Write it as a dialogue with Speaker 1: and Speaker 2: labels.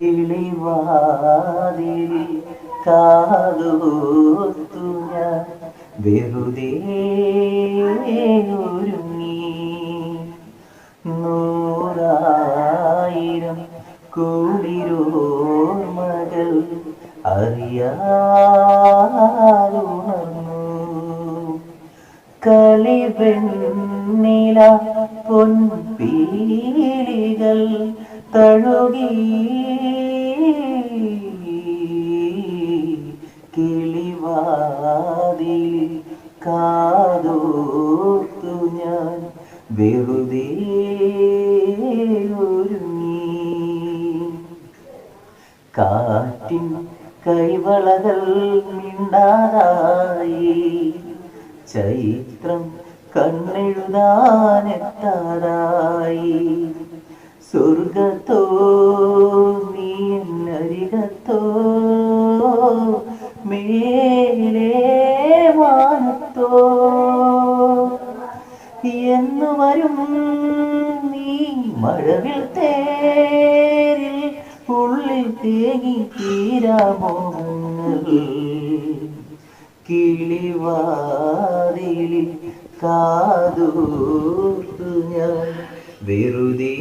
Speaker 1: കിളിവാതിലിൽ കാതോത്തു ഞാൻ. വെറുതെ ഒരുങ്ങി നൂറായിരം കുളിരോർമകൾ അറിയാറുണർന്നു കളിവെണ്ണില പൊൻപീലികൾ തഴുകി കിളിവാതിൽ കാതോർത്തു ഞാൻ. വെറുതെ ഒരുങ്ങി. കാറ്റിൻ കൈവളകൾ മിണ്ടാതായി. ചൈത്രം കണ്ണെഴുതാനെത്താതായി സ്വർഗത്തോ നീ എന്നരികത്തോ മേലേ വാനത്തോ? എന്നു വരും നീ മഴവിൽ തേരിൽ ഉള്ളിൽ തേങ്ങി തീരാമോ കിളിവാതിലിൽ കാതൂർത്തു ഞാൻ വെറുതെ